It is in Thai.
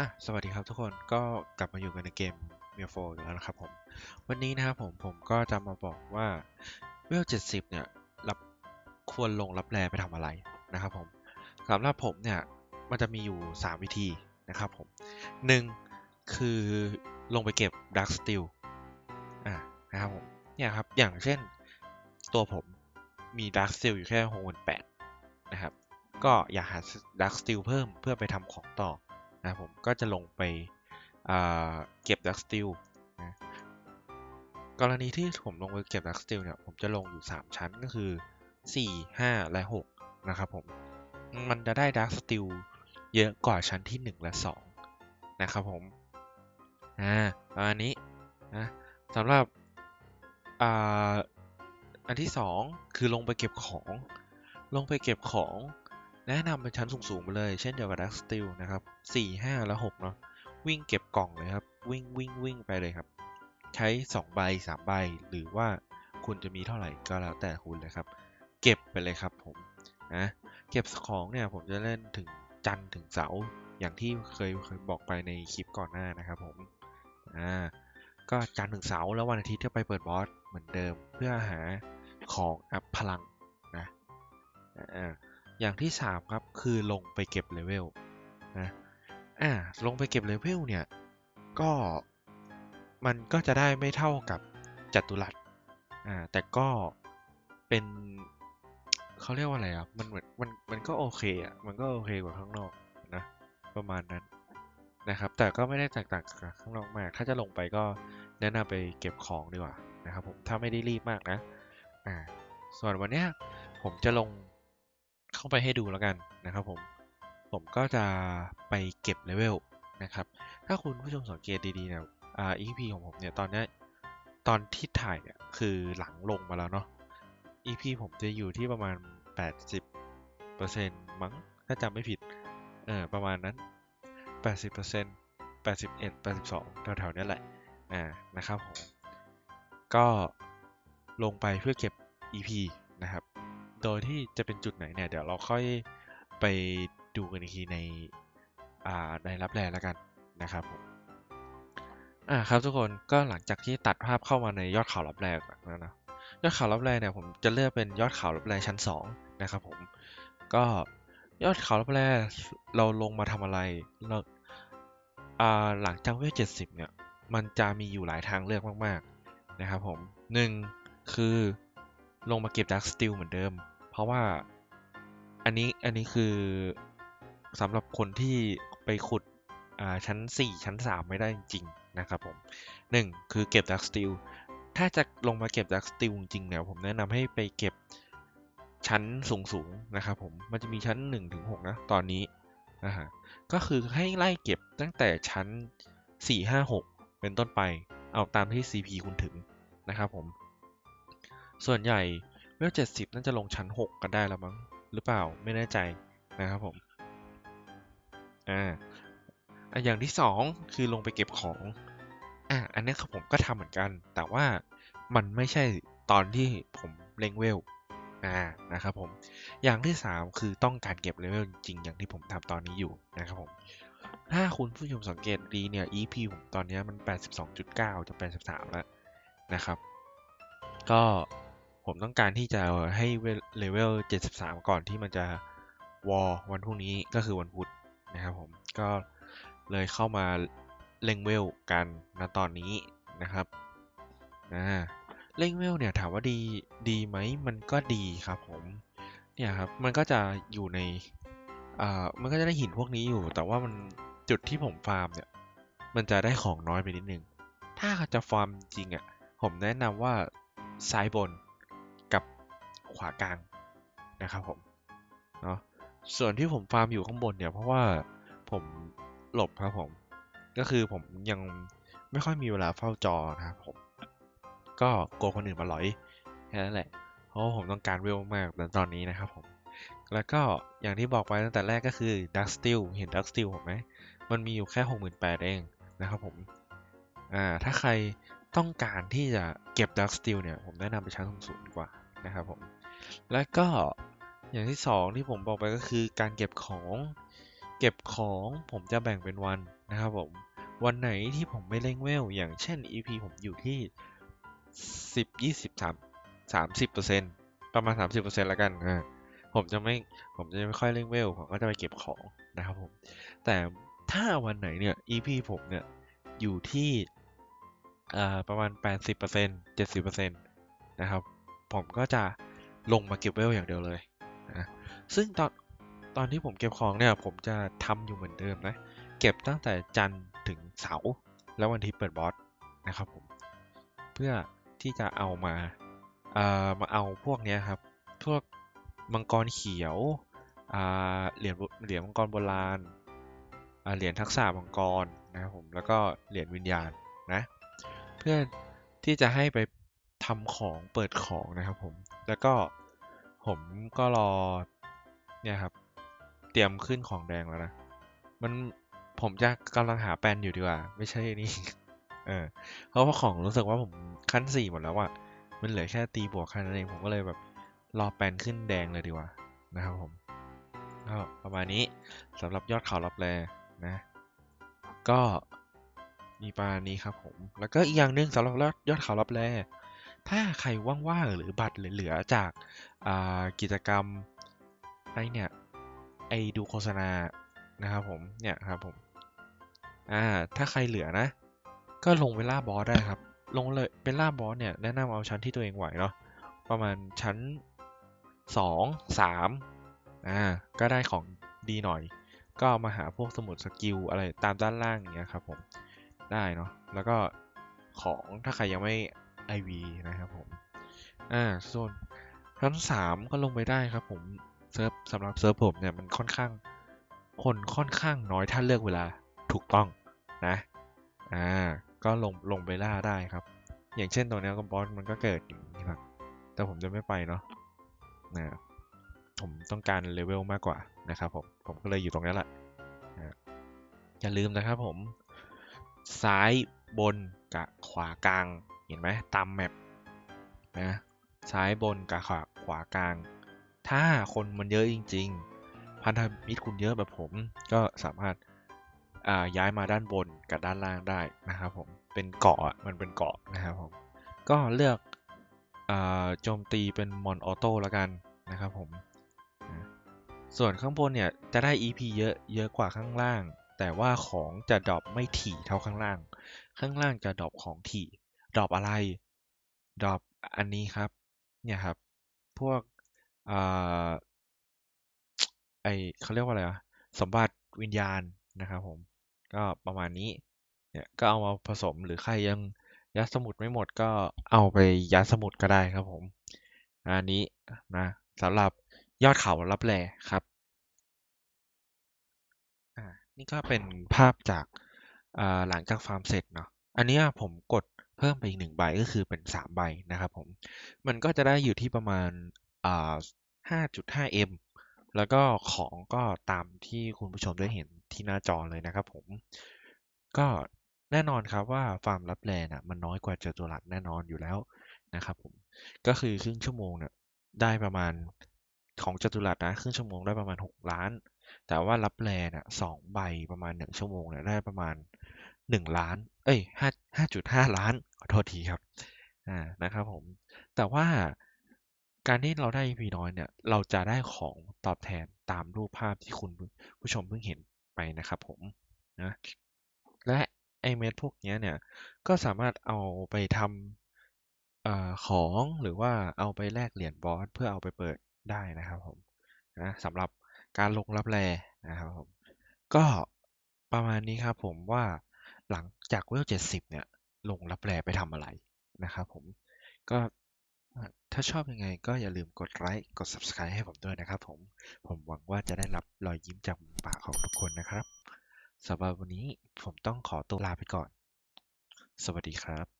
อะสวัสดีครับทุกคนก็กลับมาอยู่กันในเกม m ม l โฟอีกแล้วนะครับผมวันนี้นะครับผมผมก็จะมาบอกว่าเวล70เนี่ยรับควรลงรับแรไปทำอะไรนะครับผมสำหรับผมเนี่ยมันจะมีอยู่ 3 วิธีนะครับผมหนึ่งคือลงไปเก็บ Dark Steel อ่านะครับผมเนี่ยครับอย่างเช่นตัวผมมี Dark Steel อยู่แค่68,000นะครับก็อยากหา Dark Steel เพิ่มเพื่อไปทำของต่อ นะผมก็จะลงไปเก็บดักสติลนะกรณีที่ผมลงไปเก็บดักสติลเนี่ยผมจะลงอยู่ 3 ชั้นก็คือ 4 5 และ 6 นะครับผม มันจะได้ดักสติลเยอะกว่าชั้นที่ 1 และ 2 นะครับผม อ่าประมาณนี้นะสำหรับอ่าอันที่ 2 คือลงไปเก็บของ ลงไปเก็บของ แนะนำเป็นชั้นสูงๆไปเลย เช่นเดียวกับ Dark Steel นะครับ4 5 และ 6 เนาะวิ่งเก็บกล่องเลยครับ วิ่งวิ่งวิ่งไปเลยครับ ใช้ 2 ใบ 3 ใบ หรือว่าคุณจะมีเท่าไหร่ก็แล้วแต่คุณเลยครับ เก็บไปเลยครับผมนะเก็บของเนี่ยผมจะเล่นถึงจันถึงเสาอย่างที่เคยเคยบอกไปในคลิปก่อนหน้านะครับผมอ่าก็จันถึงเสาแล้ววันอาทิตย์ก็ไปเปิดบอสเหมือนเดิมเพื่อหาของอัพพลังนะอ่า อย่างที่ 3 ครับ คือลงไปเก็บเลเวลนะอ่าลงไปเก็บเลเวลเนี่ย ก็มันก็จะได้ไม่เท่ากับจัตุรัสอ่าแต่ก็เป็นเขาเรียกว่าอะไรอะมันเหมือนมันมันก็โอเคอะมันก็โอเคกว่าข้างนอกนะประมาณนั้นนะครับ แต่ก็ไม่ได้แตกต่างกับข้างนอกมาก ถ้าจะลงไปก็แนะนำไปเก็บของดีกว่านะครับผมถ้าไม่ได้รีบมากนะอ่าส่วนวันเนี้ยผมจะลง เข้าไปให้ดูแล้วกันนะครับผม ผมก็จะไปเก็บเลเวลนะครับ ถ้าคุณผู้ชมสังเกตดีๆเนี่ยอ่า EP ของผมเนี่ยตอนนี้ตอนที่ถ่ายเนี่ยคือหลังลงมาแล้วเนาะ EP ผมจะอยู่ที่ประมาณ 80%มั้งถ้าจำไม่ผิด เออประมาณนั้น 80% 81 82แถวๆนี้แหละ อ่า นะครับผม ก็ลงไปเพื่อเก็บ EP นะครับ โดยที่จะเป็นจุดไหนเนี่ย เดี๋ยวเราค่อยไปดูกันอีกทีในอ่าในรับแรแล้วกันนะครับผมอ่าครับทุกคนก็หลังจากที่ตัดภาพเข้ามาในยอดเขารับแรแล้วนะยอดเขารับแรเนี่ยผมจะเลือกเป็นยอดเขารับแรชั้น 2 นะครับผมก็ยอดเขารับแรเราลงมาทำอะไรเราอ่าหลังจากเวลเจ็ดสิบเนี่ยมันจะมีอยู่หลายทางเลือกมาก ๆนะครับผมหนึ่งคือ ลงมาเก็บดักสติลเหมือนเดิม เพราะว่าอันนี้อันนี้คือสำหรับคนที่ไปขุดชั้น 4 ชั้น 3 ไม่ได้จริงๆนะครับผม 1. คือเก็บดักสติลถ้าจะลงมาเก็บดักสติลจริงๆเนี่ยผมแนะนำให้ไปเก็บชั้นสูงๆนะครับผมมันจะมีชั้น1-6นะ ตอนนี้นะฮะก็คือให้ไล่เก็บตั้งแต่ชั้น 4 5 6 เป็นต้นไปเอาตามที่ CP คุณถึงนะครับผม ส่วนใหญ่เวลเจ็ดสิบน่าจะลงชั้นหกกันได้แล้วมั้งหรือเปล่าไม่แน่ใจนะครับผมอ่าอย่างที่สองคือลงไปเก็บของอ่าอันนี้ครับผมก็ทำเหมือนกัน แต่ว่ามันไม่ใช่ตอนที่ผมเล็งเวลอ่านะครับผมอย่างที่สามคือต้องการเก็บเลเวลจริงอย่างที่ผมทำตอนนี้อยู่นะครับผมถ้าคุณผู้ชมสังเกตดีเนี่ย EP ผมตอนนี้มัน 82.9 จะ 83 แล้วนะครับ ก็ ผมต้องการที่จะให้เลเวล 73 ก่อนที่มันจะวอลวันพรุ่งนี้ก็คือวันพุธนะครับผมก็เลยเข้ามาเล่งเวลกันณตอนนี้นะครับนะเล่งเวลเนี่ยถามว่าดีดีไหมมันก็ดีครับผมเนี่ยครับมันก็จะอยู่ในอ่ามันก็จะได้หินพวกนี้อยู่ แต่ว่ามันจุดที่ผมฟาร์มเนี่ยมันจะได้ของน้อยไปนิดนึง ถ้าจะฟาร์มจริงอะ่ะผมแนะนำว่าซ้ายบน ขวากลางนะครับผมเนาะส่วนที่ผมฟาร์มอยู่ข้างบนเนี่ยเพราะว่าผมหลบครับผม ก็คือผมยังไม่ค่อยมีเวลาเฝ้าจอนะครับผม ก็กลัวคนอื่นมาหลอยแค่นั้นแหละ เพราะผมต้องการเวลมากในตอนนี้นะครับผม แล้วก็อย่างที่บอกไปตั้งแต่แรกก็คือ Dark Steel เห็น Dark Steel ผมไหม มันมีอยู่แค่ 68,000เองนะครับผม อ่า ถ้าใครต้องการที่จะเก็บ Dark Steel เนี่ย ผมแนะนำไปชั้นสูงดีกว่า นะครับผม และก็อย่างที่สองที่ผมบอกไปก็คือการเก็บของ เก็บของผมจะแบ่งเป็นวันนะครับผม วันไหนที่ผมไม่เร่งเวล อย่างเช่น EP ผมอยู่ที่สิบยี่สิบสามสามสิบเปอร์เซ็นประมาณสามสิบเปอร์เซ็นต์ละกันอ่าผมจะไม่ผมจะไม่ค่อยเร่งเวล ผมก็จะไปเก็บของนะครับผม แต่ถ้าวันไหนเนี่ย EP ผมเนี่ยอยู่ที่ประมาณแปดสิบเปอร์เซ็นเจ็ดสิบเปอร์เซ็นตนะครับ ผมก็จะลงมาเก็บเวลอย่างเดียวเลยนะซึ่งตอนตอนที่ผมเก็บของเนี่ย ผมจะทำอยู่เหมือนเดิมนะ เก็บตั้งแต่จันทร์ถึงเสาร์แล้ววันที่เปิดบอสนะครับผม เพื่อที่จะเอามาเอ่อมาเอาพวกเนี้ยครับ พวกมังกรเขียวอ่าเหรียญเหรียญมังกรโบราณอ่าเหรียญทักษะมังกรนะครับผมแล้วก็เหรียญวิญญาณนะ เพื่อที่จะให้ไป ทำของเปิดของนะครับผม แล้วก็ผมก็รอเนี่ยครับ เตรียมขึ้นของแดงแล้วนะ มันผมจะกำลังหาแปนอยู่ดีกว่า ไม่ใช่นี่ เออ เพราะว่าของรู้สึกว่าผมขั้นสี่หมดแล้วอะมันเหลือแค่ตีบวกแค่นั้นเอง ผมก็เลยแบบรอแปนขึ้นแดงเลยดีกว่านะครับผมก็ประมาณนี้สำหรับยอดเขารับแลนะ ก็มีประมาณนี้ครับผม แล้วก็อีกอย่างหนึ่งสำหรับยอดเขารับแล ถ้าใครว่างๆหรือบัตรเหลือๆจากกิจกรรมไอเนี่ยไอดูโฆษณานะครับผมเนี่ยครับผมอ่าถ้าใครเหลือนะ ก็ลงไปล่าบอสได้ครับ ลงเลยเป็นล่าบอสเนี่ยแนะนำเอาชั้นที่ตัวเองไหวเนาะประมาณชั้นสองสามอ่าก็ได้ของดีหน่อย ก็เอามาหาพวกสมุดสกิลอะไรตามด้านล่างอย่างเงี้ยครับผมได้เนาะแล้วก็ของถ้าใครยังไม่ IV นะครับผม อ่า ส่วนชั้นสามก็ลงไปได้ครับผม เซิร์ฟสำหรับเซิร์ฟผมเนี่ยมันค่อนข้าง คนค่อนข้างน้อยถ้าเลือกเวลาถูกต้องนะ อ่า ก็ลงลงไปล่าได้ครับ อย่างเช่นตรงนี้ก็บอสมันก็เกิดอย่างนี้ครับ แต่ผมจะไม่ไปเนาะนะผมต้องการเลเวลมากกว่านะครับผม ผมก็เลยอยู่ตรงนี้แหละนะอย่าลืมนะครับผม ซ้ายบนกับขวากลาง เห็นไหมตามแมปนะซ้ายบนกับขวาขวากลาง ถ้าคนมันเยอะจริง ๆ พันธมิตรคุณเยอะแบบผมก็สามารถย้ายมาด้านบนกับด้านล่างได้นะครับผมเป็นเกาะมันเป็นเกาะนะครับผมก็เลือกโจมตีเป็นมอนออโต้แล้วกันนะครับผมส่วนข้างบนเนี่ยจะได้ EP เยอะเยอะกว่าข้างล่าง แต่ว่าของจะดรอปไม่ถี่เท่าข้างล่าง ข้างล่างจะดรอปของถี่ ดรอปอะไรดรอปอันนี้ครับ เนี่ยครับ พวกอ่าไอเขาเรียกว่าอะไรอะสมบัติวิญญาณนะครับผม ก็ประมาณนี้ เนี่ยก็เอามาผสมหรือใครยังยัดสมุดไม่หมดก็เอาไปยัดสมุดก็ได้ครับผม อันนี้นะสำหรับยอดเขารับแลครับ อ่า นี่ก็เป็นภาพจากอ่าหลังจากฟาร์มเสร็จเนาะ อันนี้ผมกด เพิ่มไปอีกหนึ่งใบก็คือเป็นสามใบนะครับผม มันก็จะได้อยู่ที่ประมาณอ่าห้าจุดห้าเอ็มแล้วก็ของก็ตามที่คุณผู้ชมได้เห็นที่หน้าจอเลยนะครับผม ก็แน่นอนครับว่าฟาร์มรับแลน่ะมันน้อยกว่าจตุรัสแน่นอนอยู่แล้วนะครับผม ก็คือครึ่งชั่วโมงเนี่ยได้ประมาณของจตุรัสนะครึ่งชั่วโมงได้ประมาณหกล้าน แต่ว่ารับแลน่ะสองใบประมาณหนึ่งชั่วโมงเนี่ยได้ประมาณ หนึ่งล้าน เอ้ยห้าห้าจุดห้าล้าน ขอโทษทีครับ อ่า นะครับผม แต่ว่าการที่เราได้ EP น้อยเนี่ย เราจะได้ของตอบแทนตามรูปภาพที่คุณผู้ชมเพิ่งเห็นไปนะครับผม นะ และไอเม็ดพวกนี้เนี่ย ก็สามารถเอาไปทำอ่อของหรือว่าเอาไปแลกเหรียญบอสเพื่อเอาไปเปิดได้นะครับผม นะสำหรับการลงรับแลนะครับผม ก็ประมาณนี้ครับผมว่า หลังจากเวลเจ็ดสิบเนี่ย ลงรับแลไปทำอะไรนะครับผมก็ถ้าชอบยังไงก็อย่าลืมกดไลค์กด subscribe ให้ผมด้วยนะครับผม ผมหวังว่าจะได้รับรอยยิ้มจากมุมปากของทุกคนนะครับสำหรับวันนี้ผมต้องขอตัวลาไปก่อน สวัสดีครับ